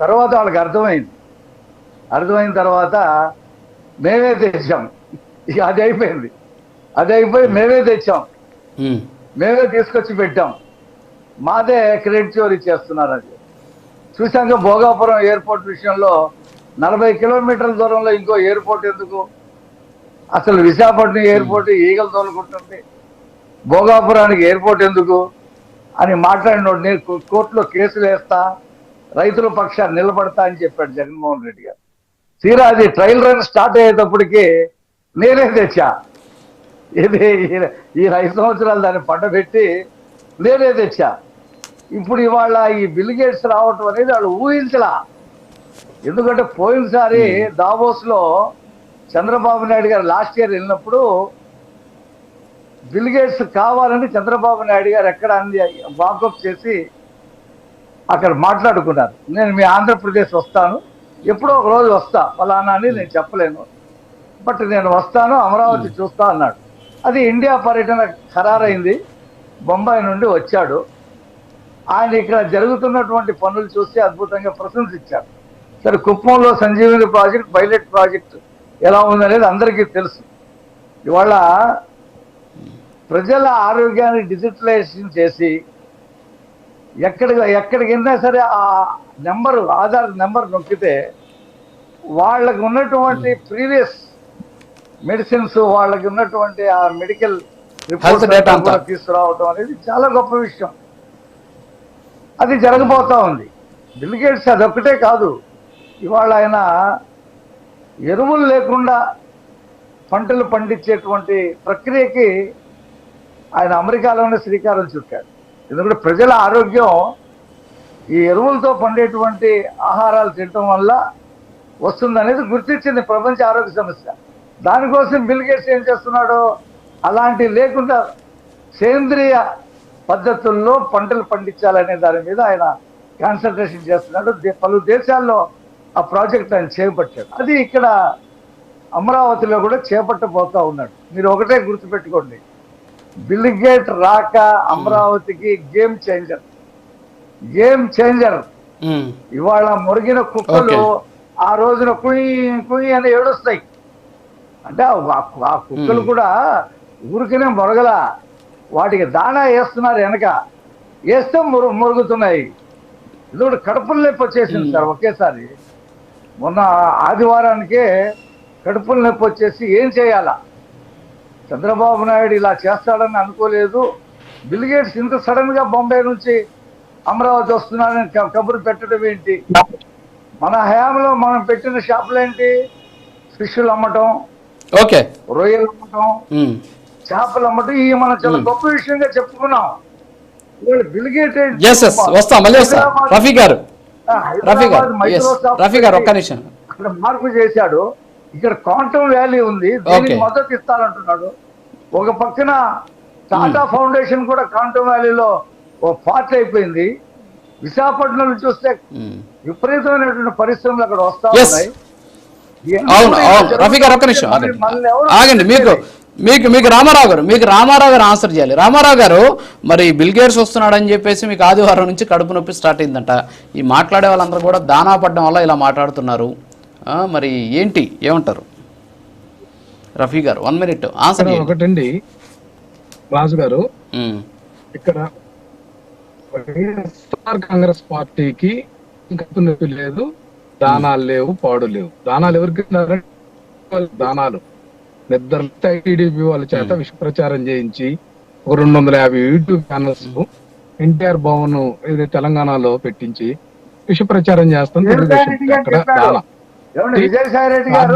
తర్వాత వాళ్ళకి అర్థమైంది. అర్థమైన తర్వాత మేమే తెచ్చాం. ఇక అది అయిపోయింది. అది అయిపోయి మేమే. తెచ్చాం. మేమే. తీసుకొచ్చి పెట్టాం. మాదే క్రెడిట్ చోరీ చేస్తున్నారు అది. చూసాక భోగాపురం ఎయిర్పోర్ట్ విషయంలో నలభై కిలోమీటర్ల దూరంలో ఇంకో ఎయిర్పోర్ట్ ఎందుకు? అసలు విశాఖపట్నం ఎయిర్పోర్ట్ ఈగలు తోలుకుంటుంది. భోగాపురానికి ఎయిర్పోర్ట్ ఎందుకు? అని మాట్లాడినోడు నేను కోర్టులో కేసులు వేస్తా రైతుల పక్షాన్ని నిలబడతా అని చెప్పాడు జగన్మోహన్ రెడ్డి గారు. తీరా అది ట్రయల్ రన్ స్టార్ట్ అయ్యేటప్పటికి నేనే తెచ్చా. ఇది ఈ- ఈ ఐదు సంవత్సరాలు దాన్ని పంట పెట్టి నేనే తెచ్చా. ఇప్పుడు ఇవాళ ఈ బిల్ గేట్స్ రావటం అనేది వాళ్ళు ఊహించలా. ఎందుకంటే పోయినసారి దావోస్లో చంద్రబాబు నాయుడు గారు లాస్ట్ ఇయర్ వెళ్ళినప్పుడు బిల్ గేట్స్ కావాలని చంద్రబాబు నాయుడు గారు ఎక్కడ అంది వాకప్ చేసి అక్కడ మాట్లాడుకున్నారు. నేను మీ ఆంధ్రప్రదేశ్ వస్తాను. ఎప్పుడో ఒక రోజు వస్తా. ఫలానా అని నేను చెప్పలేను. బట్ నేను వస్తాను అమరావతి చూస్తా అన్నాడు. అది ఇండియా పర్యటన ఖరారైంది. బొంబాయి నుండి వచ్చాడు. ఆయన ఇక్కడ జరుగుతున్నటువంటి పనులు చూసి అద్భుతంగా ప్రశంసించారు సరే కుప్పంలో సంజీవని ప్రాజెక్ట్ పైలట్ ప్రాజెక్ట్ ఎలా ఉందనేది అందరికీ తెలుసు. ఇవాళ ప్రజల ఆరోగ్యాన్ని డిజిటలైజేషన్ చేసి ఎక్కడికి ఎక్కడికి వెళ్ళినా సరే ఆ నెంబర్ ఆధార్ నెంబర్ నొక్కితే వాళ్ళకు ఉన్నటువంటి ప్రీవియస్ మెడిసిన్స్ వాళ్ళకి ఉన్నటువంటి ఆ మెడికల్ అంతా. తీసుకురావడం అనేది చాలా గొప్ప విషయం. అది జరగబోతా ఉంది. బిల్ గేట్స్ అదొక్కటే కాదు. ఇవాళ ఆయన ఎరువులు లేకుండా పంటలు పండించేటువంటి ప్రక్రియకి ఆయన అమెరికాలోనే శ్రీకారం చుట్టాడు ఎందుకంటే ప్రజల ఆరోగ్యం ఈ ఎరువులతో పండేటువంటి ఆహారాలు తినటం వల్ల వస్తుందనేది గుర్తించింది ప్రపంచ ఆరోగ్య సమస్య. దానికోసం బిల్ గేట్స్ ఏం చేస్తున్నాడు అలాంటివి లేకుండా సేంద్రియ పద్ధతుల్లో పంటలు పండించాలనే దాని మీద ఆయన కాన్సన్ట్రేషన్ చేస్తున్నాడు. పలు దేశాల్లో ఆ ప్రాజెక్ట్ ఆయన చేపట్టాడు. అది ఇక్కడ అమరావతిలో కూడా చేపట్టబోతా ఉన్నాడు. మీరు ఒకటే గుర్తుపెట్టుకోండి. బిల్ గేట్ రాక అమరావతికి గేమ్ చేంజర్. Game changer. ఇవాళ మురిగిన కుక్కలు. ఆ రోజున కుయ్ కుయ్ అని ఏడుస్తాయి. అంటే ఆ- కుక్కలు కూడా ఊరికనే మొరగల. వాటికి దాణా వేస్తున్నారు వెనక. వేస్తే మురు మురుగుతున్నాయి. ఇది కూడా కడుపులు నొప్పి వచ్చేసింది సార్ ఒకేసారి. మొన్న ఆదివారానికే కడుపులు నొప్పి వచ్చేసి ఏం చేయాలా? చంద్రబాబు నాయుడు ఇలా చేస్తాడని అనుకోలేదు. బిల్ గేట్స్ ఇంత సడన్గా బొంబాయి నుంచి అమరావతి వస్తున్నాడని కబురు పెట్టడం ఏంటి? మన హయాంలో మనం పెట్టిన షాపులు ఏంటి? ఫిష్లు అమ్మటం ఓకే. రొయ్యలు అమ్మటం చేపలు అమ్మటం ఇవి మనం చాలా గొప్ప విషయంగా చెప్పుకున్నాం. వస్తా మళ్ళీ వస్తా. హైదరాబాద్- రఫీ గారు. రఫీ గారు. రఫీ ఒక్క నిమిషం. అక్కడ మార్పు చేశాడు. ఇక్కడ క్వాంటమ్ వ్యాలీ ఉంది. దీనికి. మద్దతు ఇస్తానంటున్నాడు. ఒక పక్కన టాటా ఫౌండేషన్ కూడా క్వాంటమ్ వ్యాలీలో ఓ పార్ట్ అయిపోయింది. విశాఖపట్నం నుంచి చూస్తే ఉమ్. విపరీతమైనటువంటి పరిశ్రమలు అక్కడ వస్తా. ఉన్నాయి. అవును అవును. రఫీ గారు ఒక్క నిమిషం ఆగండి. మీకు మీకు మీకు రామారావు గారు మీకు రామారావు గారు ఆన్సర్ చేయాలి. రామారావు గారు మరి బిల్ గేట్స్ వస్తున్నాడని చెప్పేసి మీకు ఆదివారం నుంచి కడుపు నొప్పి స్టార్ట్ అయిందంట. ఈ మాట్లాడే వాళ్ళందరూ కూడా దానా పడడం వల్ల ఇలా మాట్లాడుతున్నారు. మరి ఏంటి? ఏమంటారు? రఫీ గారు వన్ మినిట్ ఆన్సర్ ఒకటండి. రాజు గారు ఇక్కడ వైఎస్ఆర్ కాంగ్రెస్ పార్టీకి నొప్పి లేదు దానాలు లేవు పాడు లేవు. దానాలు ఎవరికి దానాలు. నిద్ర టీడీపీ వాళ్ళ చేత విష ప్రచారం చేయించి ఒక రెండు వందల యాభై యూట్యూబ్ ఛానల్స్ ఎన్టీఆర్ భవన్ ఇది తెలంగాణలో పెట్టించి విష ప్రచారం చేస్తాం తెలుగుదేశం అక్కడ. దానం. ఏమండి విజయసాయి రెడ్డి గారు